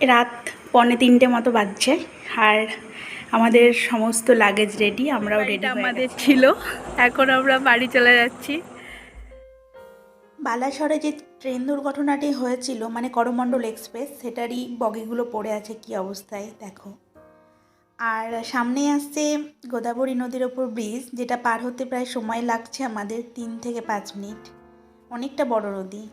রাত পৌনে তিনটে মতো বাজছে আর আমাদের সমস্ত লাগেজ রেডি আমরাও রেডি আমাদের ছিল। এখন আমরা বাড়ি চলে যাচ্ছি। বালাসরে যে ট্রেন দুর্ঘটনাটি হয়েছিল মানে করমণ্ডল এক্সপ্রেস সেটারই বগিগুলো পড়ে আছে কি অবস্থায় দেখো। আর সামনে আসছে গোদাবরী নদীর ওপর ব্রিজ যেটা পার হতে প্রায় সময় লাগছে আমাদের তিন থেকে পাঁচ মিনিট। অনেকটা বড় নদী।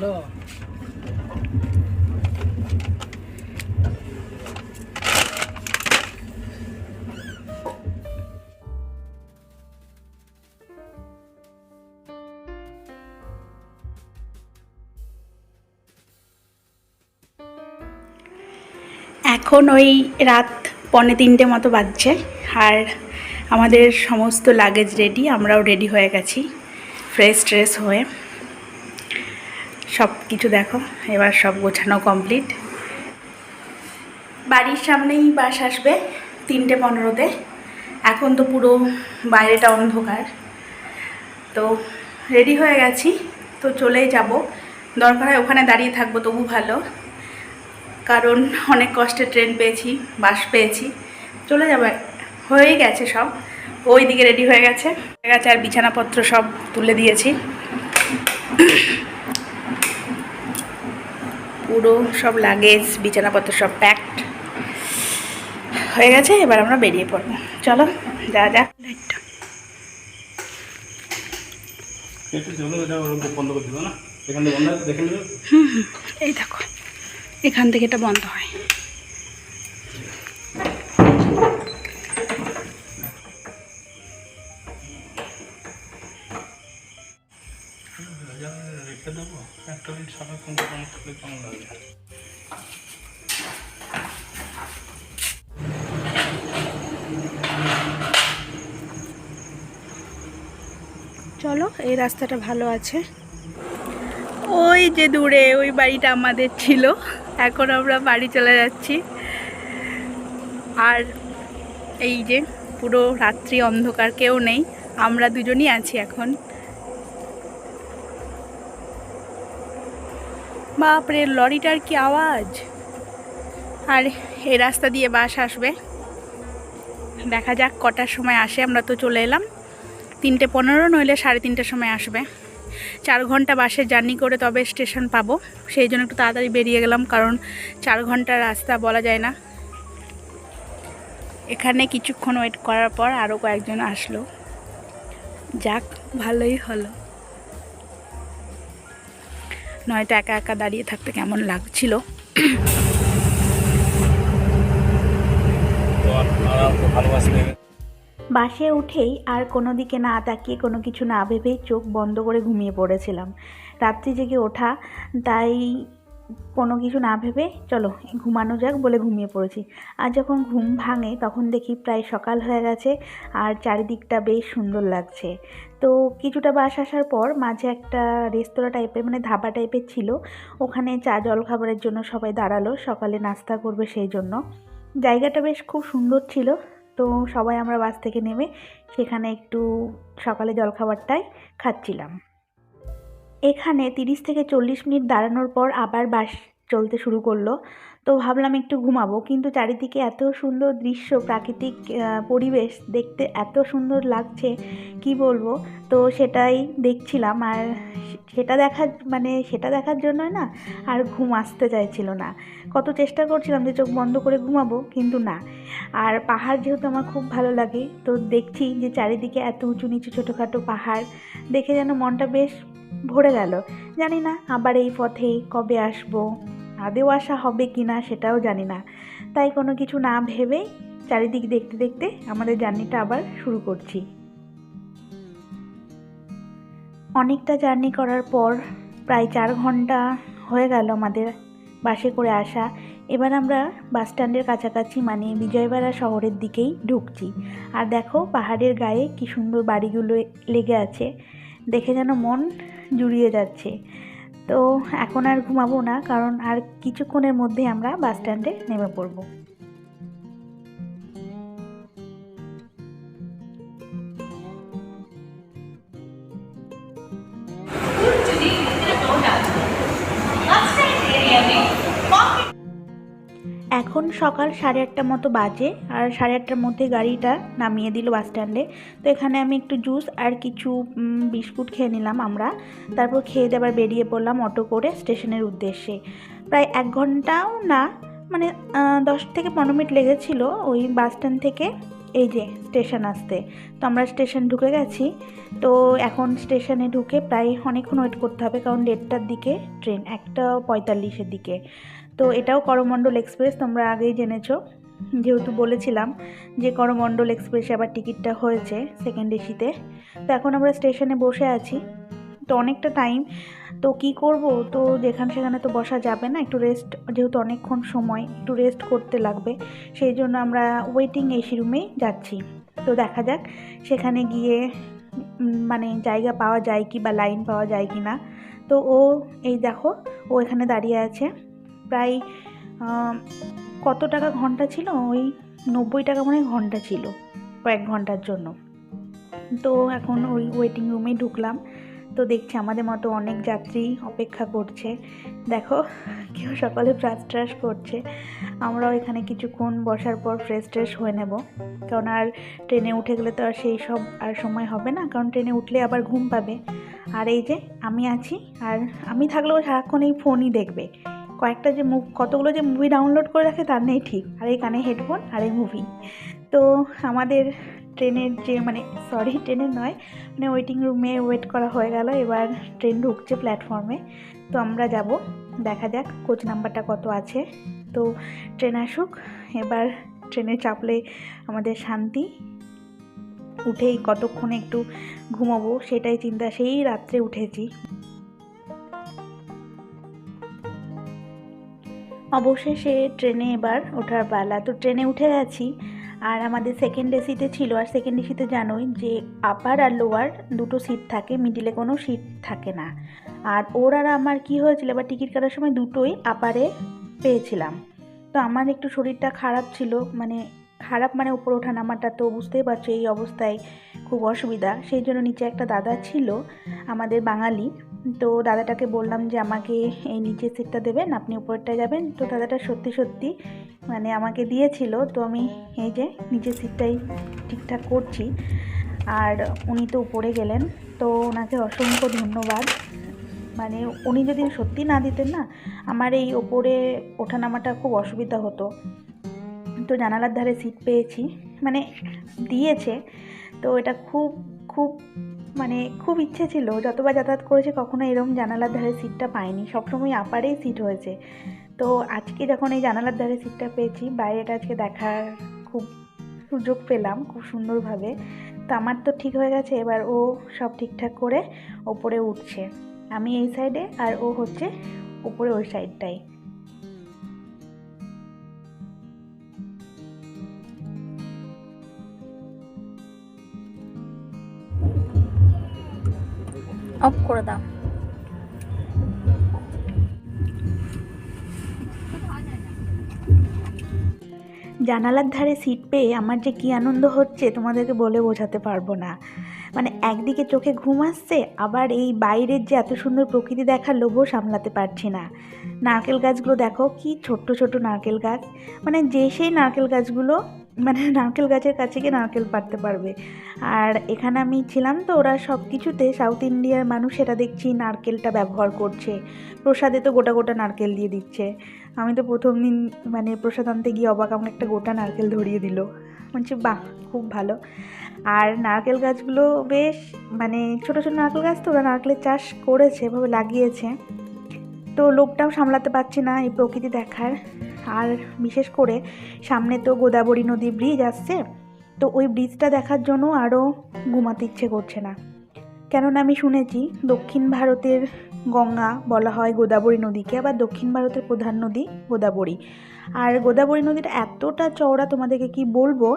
এখন ওই রাত পনে তিনটে মতো বাজছে, আর আমাদের সমস্ত লাগেজ রেডি আমরাও রেডি হয়ে গেছি ফ্রেশ ট্রেস হয়ে। সব কিছু দেখো। এবার সব গোছানো কমপ্লিট বাড়ির সামনেই বাস আসবে তিনটে পনেরোতে। এখন তো পুরো বাইরেটা অন্ধকার। তো রেডি হয়ে গেছি। তো চলেই যাব। দরকার হয় ওখানে দাঁড়িয়ে থাকব, তবু ভালো। কারণ অনেক কষ্টে ট্রেন পেয়েছি, বাস পেয়েছি। চলে যাবে। হয়েই গেছে সব। ওই দিকে রেডি হয়ে গেছে। হয়ে গেছে আর বিছানাপত্র সব তুলে দিয়েছি। পুরো সব লাগেজ বিছানাপত্র সব প্যাকড হয়ে গেছে এবার আমরা বেরিয়ে পড়ব। চলো যা যা। লাইটটা একটু চলো এটা ওরকম বন্ধ করে দিল না। এখান থেকে বন্ধ আছে, দেখে নেবে? হুম হুম এই দেখো এখান থেকে এটা বন্ধ হয়। রেখে দেবো? একটা মিনিট ফোন করলে কেমন লাগে চলো, এই রাস্তাটা ভালো আছে। ওই যে দূরে, ওই বাড়িটা আমাদের ছিল। এখন আমরা বাড়ি চলে যাচ্ছি। আর এই যে, পুরো রাত্রি অন্ধকার, কেউ নেই। আমরা দুজনই আছি এখন। বাপরে, লরিটার কি আওয়াজ? আর এই রাস্তা দিয়ে বাস আসবে। দেখা যাক কটার সময় আসে, আমরা তো চলে এলাম। তিনটে পনেরো, নইলে সাড়ে তিনটের সময় আসবে। চার ঘণ্টা বাসে জার্নি করে তবে স্টেশন পাবো। সেই জন্য একটু তাড়াতাড়ি বেরিয়ে গেলাম, কারণ চার ঘণ্টার রাস্তা বলা যায় না। এখানে কিছুক্ষণ ওয়েট করার পর আরও কয়েকজন আসলো। যাক, ভালোই হলো। নয়তো একা একা দাঁড়িয়ে থাকতে কেমন লাগছিল। বাসে উঠেই আর কোনো দিকে না তাকিয়ে কোনো কিছু না ভেবেই চোখ বন্ধ করে ঘুমিয়ে পড়েছিলাম। রাত্রি জেগে ওঠা, তাই কোনো কিছু না ভেবে চলো ঘুমানো যাক বলে ঘুমিয়ে পড়েছি। আর যখন ঘুম ভাঙে তখন দেখি প্রায় সকাল হয়ে গেছে আর চারিদিকটা বেশ সুন্দর লাগছে। তো কিছুটা বাস আসার পর মাঝে একটা রেস্তোরাঁ টাইপের মানে ধাবা টাইপের ছিল, ওখানে চা জল খাবারের জন্য সবাই দাঁড়াল, সকালে নাস্তা করবে সেই জন্য। জায়গাটা বেশ খুব সুন্দর ছিল তো সবাই আমরা বাস থেকে নেমে সেখানে একটু সকালে জলখাবারটাই খাচ্ছিলাম। এখানে তিরিশ থেকে চল্লিশ মিনিট দাঁড়ানোর পর আবার বাস চলতে শুরু করল। তো ভাবলাম একটু ঘুমাবো, কিন্তু চারিদিকে এত সুন্দর দৃশ্য, প্রাকৃতিক পরিবেশ দেখতে এত সুন্দর লাগছে, কি বলব? তো সেটাই দেখছিলাম আর সেটা দেখার মানে সেটা দেখার জন্যই না, আর ঘুম আসতে চাইছিল না। কত চেষ্টা করছিলাম যে চোখ বন্ধ করে ঘুমাবো, কিন্তু না। আর পাহাড় যেহেতু আমার খুব ভালো লাগে, তো দেখছি যে চারিদিকে এত উঁচু নিচু ছোটোখাটো পাহাড়, দেখে যেন মনটা বেশ ভরে গেল। জানি না আবার এই পথে কবে আসব আদেও আসা হবে কি না সেটাও জানি না। তাই কোনো কিছু না ভেবে চারিদিক দেখতে দেখতে আমাদের জার্নিটা আবার শুরু করছি। অনেকটা জার্নি করার পর প্রায় চার ঘণ্টা হয়ে গেল আমাদের বাসে করে আসা। এবার আমরা বাস স্ট্যান্ডের কাছাকাছি মানে বিজয়বাড়া শহরের দিকেই ঢুকছি। আর দেখো পাহাড়ের গায়ে কি সুন্দর বাড়িগুলো লেগে আছে। দেখে যেন মন জুড়িয়ে যাচ্ছে। তো এখন আর ঘুমাবো না, কারণ আর কিছুক্ষণের মধ্যে আমরা বাস স্ট্যান্ডে নেমে পড়ব। এখন সকাল সাড়ে আটটা মতো বাজে আর সাড়ে আটটার মধ্যে গাড়িটা নামিয়ে দিল বাস স্ট্যান্ডে। তো এখানে আমি একটু জুস আর কিছু বিস্কুট খেয়ে নিলাম আমরা। তারপর খেয়ে আবার বেরিয়ে পড়লাম অটো করে স্টেশনের উদ্দেশ্যে। প্রায় এক ঘন্টাও না মানে দশ থেকে পনেরো মিনিট লেগেছিল ওই বাস স্ট্যান্ড থেকে এই যে স্টেশন আসতে। তো আমরা স্টেশন ঢুকে গেছি। তো এখন স্টেশনে ঢুকে প্রায় অনেকক্ষণ ওয়েট করতে হবে কারণ দেড়টার দিকে ট্রেন, একটা পঁয়তাল্লিশের দিকে। তো এটাও করমণ্ডল এক্সপ্রেস তোমরা আগেই জেনেছো। যেহেতু বলেছিলাম যে করমণ্ডল এক্সপ্রেসে আবার টিকিটটা হয়েছে সেকেন্ড এসিতে তো এখন আমরা স্টেশনে বসে আছি। তো অনেকটা টাইম তো কি করব? তো যেখানে সেখানে তো বসা যাবে না, একটু রেস্ট যেহেতু অনেকক্ষণ সময়, একটু রেস্ট করতে লাগবে। সেই জন্য আমরা ওয়েটিং এসি রুমেই যাচ্ছি। তো দেখা যাক সেখানে গিয়ে মানে জায়গা পাওয়া যায় কি বা লাইন পাওয়া যায় কি না। তো ও, এই দেখো, ও এখানে দাঁড়িয়ে আছে। প্রায় কত টাকা ঘণ্টা ছিল? ওই নব্বই টাকা মনে ঘণ্টা ছিল কয়েক ঘণ্টার জন্য। তো এখন ওই ওয়েটিং রুমে ঢুকলাম। তো দেখছি আমাদের মতো অনেক যাত্রী অপেক্ষা করছে। দেখো, কেউ সকালে ব্রাশ ট্রাশ করছে। আমরাও এখানে কিছুক্ষণ বসার পর ফ্রেশ ট্রেশ হয়ে নেব। কারণ আর ট্রেনে উঠে গেলে তো আর সেই সব আর সময় হবে না। কারণ ট্রেনে উঠলে আবার ঘুম পাবে। আর এই যে, আমি আছি। আর আমি থাকলেও সারাক্ষণ এই ফোনই দেখবে। কয়েকটা যে মুভ, কতগুলো যে মুভি ডাউনলোড করে রাখে তার নেই ঠিক। আর এই কানে হেডফোন আর এই মুভি তো আমাদের ট্রেনের যে মানে সরি ট্রেনের নয় মানে ওয়েটিং রুমে ওয়েট করা হয়ে গেল। এবার ট্রেন ঢুকছে প্ল্যাটফর্মে তো আমরা যাব। দেখা যাক কোচ নাম্বারটা কত আছে। তো ট্রেন আসুক। এবার ট্রেনে চাপলে আমাদের শান্তি। উঠেই কতক্ষণে একটু ঘুমাবো, সেটাই চিন্তা। সেই রাত্রে উঠেছি। অবশেষে ট্রেনে এবার ওঠার পালা। তো ট্রেনে উঠে গেছি, আর আমাদের সেকেন্ড এসিতে ছিল, আর সেকেন্ড এসিতে জানোই যে আপার আর লোয়ার দুটো সিট থাকে মিডিলে কোনো সিট থাকে না। আর ওর আর আমার কি হয়েছিল, এবার টিকিট কাটার সময় দুটোই আপারে পেয়েছিলাম। তো আমার একটু শরীরটা খারাপ ছিল মানে খারাপ মানে উপরে ওঠা নামাটা তো বুঝতেই পারছ, এই অবস্থায় খুব অসুবিধা। সেই জন্য নিচে একটা দাদা ছিল, আমাদের বাঙালি তো দাদাটাকে বললাম যে, আমাকে এই নিচের সিটটা দেবেন, আপনি উপরেরটায় যাবেন। তো দাদাটা সত্যি সত্যি মানে আমাকে দিয়েছিল। তো আমি এই যে নিচের সিটটাই ঠিকঠাক করছি। আর উনি তো উপরে গেলেন, তো ওনাকে অসংখ্য ধন্যবাদ। মানে উনি যদি সত্যি না দিতেন না, আমার এই ওপরে ওঠানামাটা খুব অসুবিধা হতো। তো জানালার ধারে সিট পেয়েছি। মানে দিয়েছে। তো এটা খুব খুব মানে খুব ইচ্ছে ছিল, যতবার যাতায়াত করেছে কখনো এরকম জানালার ধারে সিটটা পাইনি। সবসময় আপারেই সিট হয়েছে। তো আজকে যখন এই জানালার ধারে সিটটা পেয়েছি, বাইরেটা আজকে দেখার খুব সুযোগ পেলাম, খুব সুন্দরভাবে। তো আমার তো ঠিক হয়ে গেছে, এবার ও সব ঠিকঠাক করে ওপরে উঠছে। আমি এই সাইডে আর ও হচ্ছে উপরে ওই সাইডটাই অফ করে দাও। জানালার ধারে সিট পেয়ে আমার যে কী আনন্দ হচ্ছে, তোমাদেরকে বলে বোঝাতে পারব না। মানে একদিকে চোখে ঘুম আসছে, আবার এই বাইরের যে এত সুন্দর প্রকৃতি দেখার লোভও সামলাতে পারছি না। নারকেল গাছগুলো দেখো, কি ছোট্ট ছোট নারকেল গাছ। মানে যে সেই নারকেল গাছগুলো মানে নারকেল গাছের কাছে গিয়ে নারকেল পাড়তে পারবে। আর এখানে আমি ছিলাম তো, ওরা সব কিছুতে সাউথ ইন্ডিয়ার মানুষ সেটা দেখছি নারকেলটা ব্যবহার করছে। প্রসাদে তো গোটা গোটা নারকেল দিয়ে দিচ্ছে। আমি তো প্রথম দিন মানে প্রসাদ আনতে গিয়ে অবাক আমার একটা গোটা নারকেল ধরিয়ে দিল। বলছি, বাহ, খুব ভালো। আর নারকেল গাছগুলো বেশ মানে ছোটো ছোটো নারকেল গাছ তো, ওরা নারকেলের চাষ করেছে, এভাবে লাগিয়েছে। তো লোকটাও সামলাতে পারছি না এই প্রকৃতি দেখার। আর বিশেষ করে সামনে তো গোদাবরী নদী ব্রিজ আসছে, তো ওই ব্রিজটা দেখার জন্য আরও ঘুমাতে ইচ্ছে করছে না। কেননা আমি শুনেছি দক্ষিণ ভারতের গঙ্গা বলা হয় গোদাবরী নদীকে, আবার দক্ষিণ ভারতের প্রধান নদী গোদাবরী। আর গোদাবরী নদীটা এতটা চওড়া তোমাদেরকে কি বলব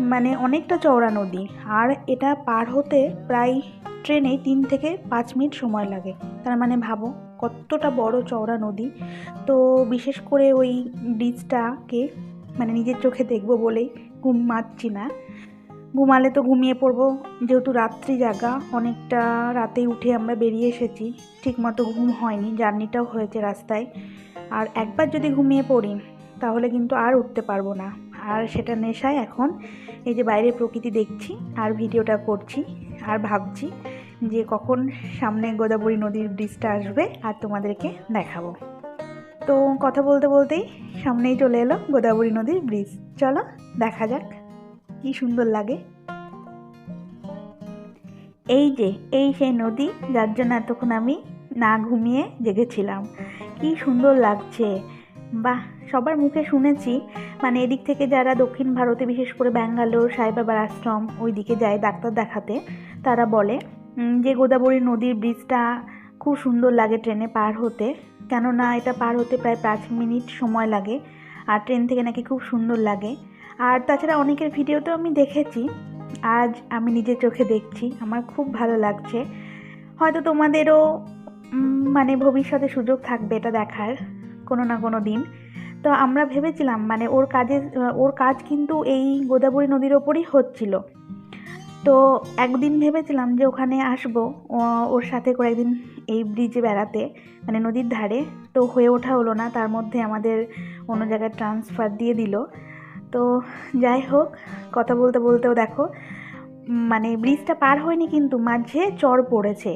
মানে অনেকটা চওড়া নদী। আর এটা পার হতে প্রায় ট্রেনে তিন থেকে পাঁচ মিনিট সময় লাগে। তার মানে ভাবো, কতটা বড় চওড়া নদী। তো বিশেষ করে ওই ব্রিজটাকে মানে নিজের চোখে দেখব বলেই ঘুমাচ্ছি না। ঘুমালে তো ঘুমিয়ে পড়ব। যেহেতু রাত্রি জাগা, অনেকটা রাতে উঠে আমরা বেরিয়ে এসেছি। ঠিকমতো ঘুম হয়নি, জার্নিটাও হয়েছে রাস্তায়। আর একবার যদি ঘুমিয়ে পড়ি, তাহলে কিন্তু আর উঠতে পারব না। আর সেটা নেশায় এখন এই যে বাইরে প্রকৃতি দেখছি আর ভিডিওটা করছি আর ভাবছি যে কখন সামনে গোদাবরী নদীর ব্রিজটা আসবে আর তোমাদেরকে দেখাবো। তো কথা বলতে বলতেই সামনেই চলে এলো গোদাবরী নদীর ব্রিজ। চলো, দেখা যাক। কি সুন্দর লাগে। এই যে, এই সেই নদী, যার জন্য এতক্ষণ আমি না ঘুমিয়ে জেগেছিলাম। কি সুন্দর লাগছে। বাহ, সবার মুখে শুনেছি। মানে এদিক থেকে যারা দক্ষিণ ভারতে, বিশেষ করে ব্যাঙ্গালোর, সাইবাবার আশ্রম ওই দিকে যায় ডাক্তার দেখাতে, তারা বলে যে গোদাবরী নদীর ব্রিজটা খুব সুন্দর লাগে ট্রেনে পার হতে। কেননা এটা পার হতে প্রায় পাঁচ মিনিট সময় লাগে, আর ট্রেন থেকে নাকি খুব সুন্দর লাগে। আর তাছাড়া অনেকের ভিডিওতেও আমি দেখেছি। আজ আমি নিজের চোখে দেখছি। আমার খুব ভালো লাগছে। হয়তো তোমাদেরও মানে ভবিষ্যতে সুযোগ থাকবে এটা দেখার কোনো না কোনো দিন। তো আমরা ভেবেছিলাম মানে ওর কাজে, ওর কাজ কিন্তু এই গোদাবরী নদীর ওপরই হচ্ছিল। তো একদিন ভেবেছিলাম যে ওখানে আসব ওর সাথে করে একদিন এই ব্রিজে বেড়াতে মানে নদীর ধারে। তো হয়ে ওঠা হলো না, তার মধ্যে আমাদের অন্য জায়গায় ট্রান্সফার দিয়ে দিল। তো যাই হোক, কথা বলতে বলতেও দেখো মানে ব্রিজটা পার হয়নি কিন্তু মাঝে চর পড়েছে।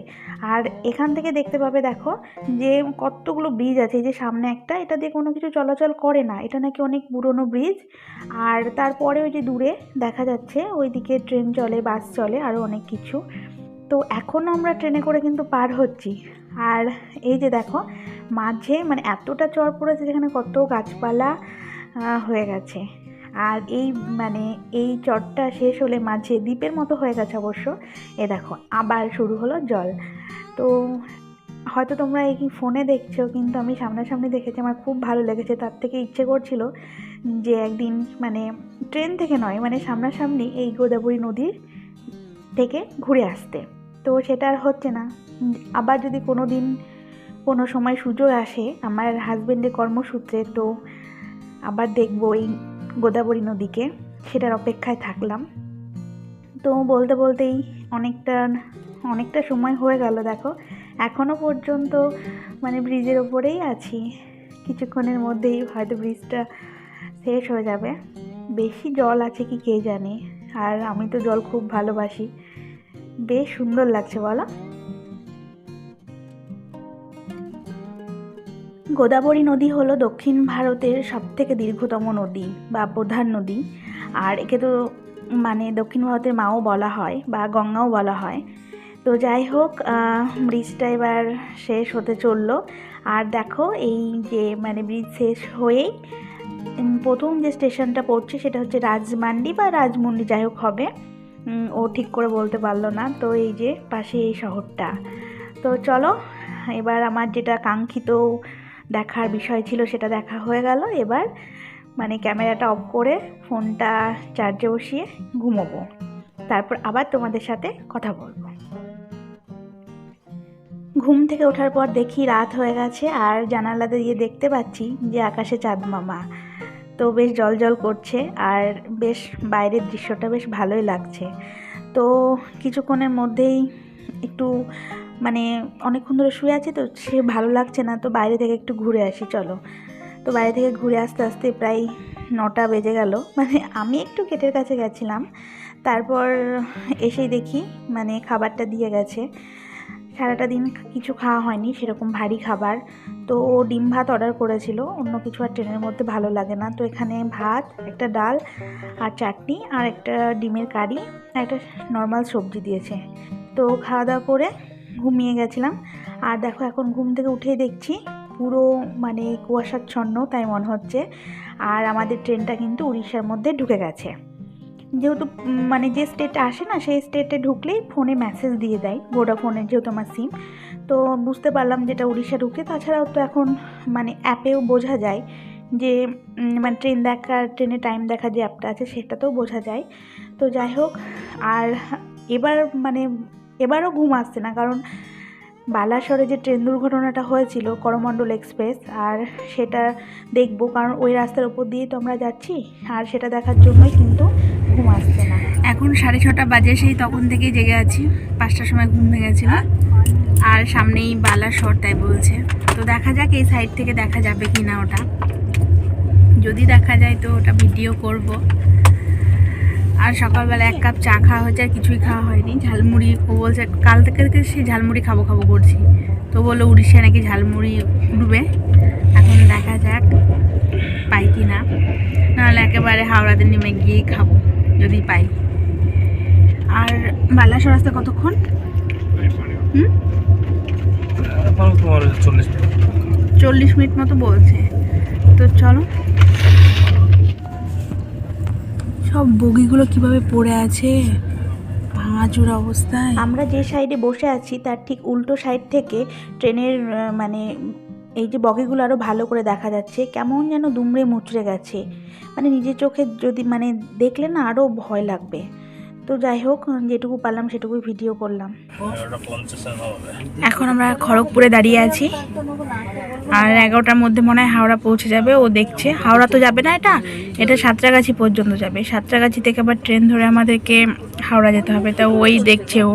আর এখান থেকে দেখতে পাবে দেখো যে কতগুলো ব্রিজ আছে যে সামনে একটা, এটা দিয়ে কোনো কিছু চলাচল করে না, এটা নাকি অনেক পুরনো ব্রিজ। আর তারপরে ওই যে দূরে দেখা যাচ্ছে, ওইদিকে ট্রেন চলে, বাস চলে আরও অনেক কিছু। তো এখনও আমরা ট্রেনে করে কিন্তু পার হচ্ছি। আর এই যে দেখো, মাঝে মানে এতটা চর পড়েছে যেখানে কত গাছপালা হয়ে গেছে। আর এই মানে এই চটটা শেষ হলে মাঝে দ্বীপের মতো হয়ে গেছে অবশ্য, এ দেখো, আবার শুরু হলো জল। তো হয়তো তোমরা এই ফোনে দেখছ, কিন্তু আমি সামনাসামনি দেখেছি, আমার খুব ভালো লেগেছে। তার থেকে ইচ্ছে করছিল যে একদিন মানে ট্রেন থেকে নয় মানে সামনাসামনি এই গোদাবরী নদীর থেকে ঘুরে আসতে। তো সেটা আর হচ্ছে না। আবার যদি কোনো দিন কোনো সময় সুযোগ আসে, আমার হাজবেন্ডের কর্মসূত্রে, তো আবার দেখব এই গোদাবরী নদীকে, সেটার অপেক্ষায় থাকলাম। তো বলতে বলতেই অনেকটা অনেকটা সময় হয়ে গেল, দেখো। এখনও পর্যন্ত মানে ব্রিজের ওপরেই আছি। কিছুক্ষণের মধ্যেই হয়তো ব্রিজটা শেষ হয়ে যাবে। বেশি জল আছে কি কে জানে? আর আমি তো জল খুব ভালোবাসি। বেশ সুন্দর লাগছে, বলো। গোদাবরী নদী হলো দক্ষিণ ভারতের সবথেকে দীর্ঘতম নদী বা প্রধান নদী। আর একে তো মানে দক্ষিণ ভারতের মাও বলা হয় বা গঙ্গাও বলা হয়। তো যাই হোক ব্রিজটা এবার শেষ হতে চলল। আর দেখো, এই যে মানে ব্রিজ শেষ হয়েই প্রথম যে স্টেশনটা পড়ছে সেটা হচ্ছে রাজমান্ডি বা রাজমুন্ডি, যাই হোক হবে। ও ঠিক করে বলতে পারল না। তো এই যে পাশে এই শহরটা। তো চলো, এবার আমার যেটা কাঙ্ক্ষিত দেখার বিষয় ছিল সেটা দেখা হয়ে গেল। এবার মানে ক্যামেরাটা অফ করে ফোনটা চার্জে বসিয়ে ঘুমোবো। তারপর আবার তোমাদের সাথে কথা বলব। ঘুম থেকে ওঠার পর দেখি রাত হয়ে গেছে আর জানালাতে দিয়ে দেখতে পাচ্ছি যে আকাশে চাঁদ মামা। তো বেশ জল জল করছে আর বেশ বাইরের দৃশ্যটা বেশ ভালোই লাগছে। তো কিছুক্ষণের মধ্যেই একটু মানে অনেকক্ষণ ধরে শুয়ে আছি তো সে ভালো লাগছে না, তো বাইরে থেকে একটু ঘুরে আসি, চলো। তো বাইরে থেকে ঘুরে আসতে আসতে প্রায় নটা বেজে গেল। মানে আমি একটু গেটের কাছে গেছিলাম, তারপর এসেই দেখি মানে খাবারটা দিয়ে গেছে। সারাটা দিন কিছু খাওয়া হয়নি, সেরকম ভারী খাবার। তো ও ডিম ভাত অর্ডার করেছিল, অন্য কিছু আর ট্রেনের মধ্যে ভালো লাগে না। তো এখানে ভাত, একটা ডাল আর চাটনি আর একটা ডিমের কারি, আর একটা নর্মাল সবজি দিয়েছে। তো খাওয়া দাওয়া করে ঘুমিয়ে গেছিলাম। আর দেখো এখন ঘুম থেকে উঠেই দেখছি পুরো মানে কুয়াশাচ্ছন্ন, তাই মনে হচ্ছে। আর আমাদের ট্রেনটা কিন্তু উড়িষ্যার মধ্যে ঢুকে গেছে। যেহেতু মানে যে স্টেটে আসে না, সেই স্টেটে ঢুকলেই ফোনে মেসেজ দিয়ে দেয় ভোডাফোনের যেহেতু আমার সিম তো বুঝতে পারলাম যেটা উড়িষ্যা ঢুকছে। তাছাড়াও তো এখন মানে অ্যাপেও বোঝা যায় যে মানে ট্রেন দেখা ট্রেনে টাইম দেখা যে অ্যাপটা আছে, সেটাতেও বোঝা যায়। তো যাই হোক, আর এবার মানে এবারও ঘুম আসছে না, কারণ বালাসরে যে ট্রেন দুর্ঘটনাটা হয়েছিল করমণ্ডল এক্সপ্রেস, আর সেটা দেখব, কারণ ওই রাস্তার ওপর দিয়েই তো আমরা যাচ্ছি, আর সেটা দেখার জন্যই কিন্তু ঘুম আসছে না। এখন সাড়ে ছটা বাজে, সেই তখন থেকেই জেগে আছি, পাঁচটার সময় ঘুম ভেঙেছিল, আর সামনেই বালাসর তাই বলছে। তো দেখা যাক এই সাইড থেকে দেখা যাবে কি না ওটা। যদি দেখা যায় তো ওটা ভিডিও করব। আর সকালবেলা এক কাপ চা খাওয়া হয়েছে আর কিছুই খাওয়া হয়নি। ঝালমুড়ি ও বলছে কাল থেকে থেকে সেই ঝালমুড়ি খাব খাব করছি। তো বলল উড়িষ্যায় নাকি ঝালমুড়ি উঠবে এখন দেখা যাক পাই কি না। নাহলে একেবারে হাওড়াতে নেমে গিয়েই খাব যদি পাই। আর বালাসোর রাস্তা কতক্ষণ? চল্লিশ মিনিট মতো বলছে। তো চলো সব বগিগুলো কীভাবে পড়ে আছে? ভাঙাচুর অবস্থায়। আমরা যে সাইডে বসে আছি, তার ঠিক উল্টো সাইড থেকে ট্রেনের মানে এই যে বগিগুলো আরও ভালো করে দেখা যাচ্ছে, কেমন যেন দুমড়ে মুচড়ে গেছে। মানে নিজের চোখে যদি মানে দেখলে না আরও ভয় লাগবে। তো যাই হোক যেটুকু পারলাম সেটুকুই ভিডিও করলাম। এখন আমরা খড়গপুরে দাঁড়িয়ে আছি। আর এগারোটার মধ্যে মনে হয় হাওড়া পৌঁছে যাবে ও দেখছে। হাওড়া তো যাবে না এটা? এটা সাঁতরাগাছি পর্যন্ত যাবে। সাঁতরাগাছি থেকে আবার ট্রেন ধরে আমাদেরকে হাওড়া যেতে হবে। তা ওই দেখছে ও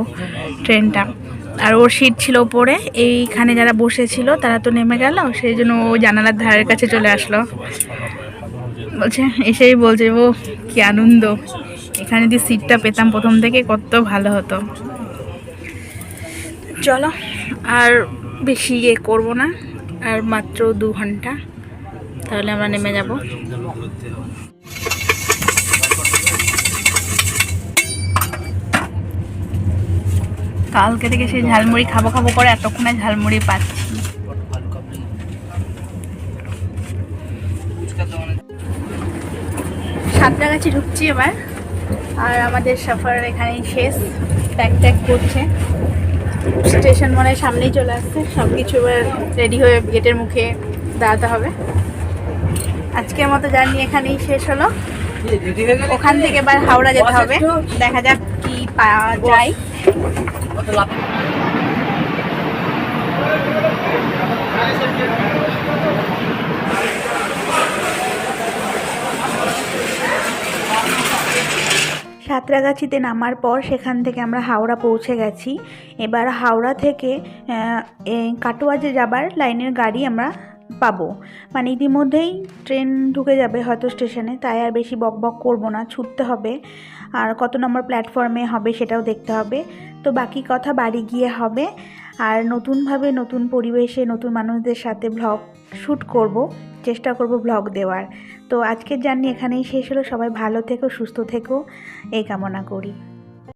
ট্রেনটা। আর ওর সিট ছিল ওপরে। এইখানে যারা বসেছিল তারা তো নেমে গেল। সেই জন্য ও জানালার ধারের কাছে চলে আসলো। বলছে এসেই বলছে ও কি আনন্দ। এখানে যদি সিটটা পেতাম প্রথম থেকে কত ভালো হতো। চলো আর বেশি ইয়ে করব না আর মাত্র দু ঘণ্টা তাহলে আমরা নেমে যাব। কালকে থেকে সেই ঝালমুড়ি খাব খাব করে এতক্ষণে ঝালমুড়ি পাচ্ছি। সাঁতরাগাছি ঢুকছি এবার। আর আমাদের সফর এখানেই শেষ। ট্যাক ট্যাক করছে। স্টেশন মনে সামনেই চলে আসছে। সব কিছু রেডি হয়ে গেটের মুখে দাঁড়াতে হবে। আজকের মতো জার্নি এখানেই শেষ হলো। ওখান থেকে এবার হাওড়া যেতে হবে। দেখা যাক কি পাওয়া যায়। সাঁতরাগাছিতে নামার পর সেখান থেকে আমরা হাওড়া পৌঁছে গেছি। এবার হাওড়া থেকে এই কাটোয়াজে যাবার লাইনের গাড়ি আমরা পাবো। মানে ইতিমধ্যেই ট্রেন ঢুকে যাবে হয়তো স্টেশনে, তাই আর বেশি বক বক করব না, ছুটতে হবে। আর কত নম্বর প্ল্যাটফর্মে হবে সেটাও দেখতে হবে। তো বাকি কথা বাড়ি গিয়ে হবে। আর নতুনভাবে নতুন পরিবেশে, নতুন মানুষদের সাথে ব্লগ শ্যুট করব, চেষ্টা করব ব্লগ দেওয়ার। তো আজকের জার্নি এখানেই শেষ হলো। সবাই ভালো থেকো, সুস্থ থেকো। এই কামনা করি।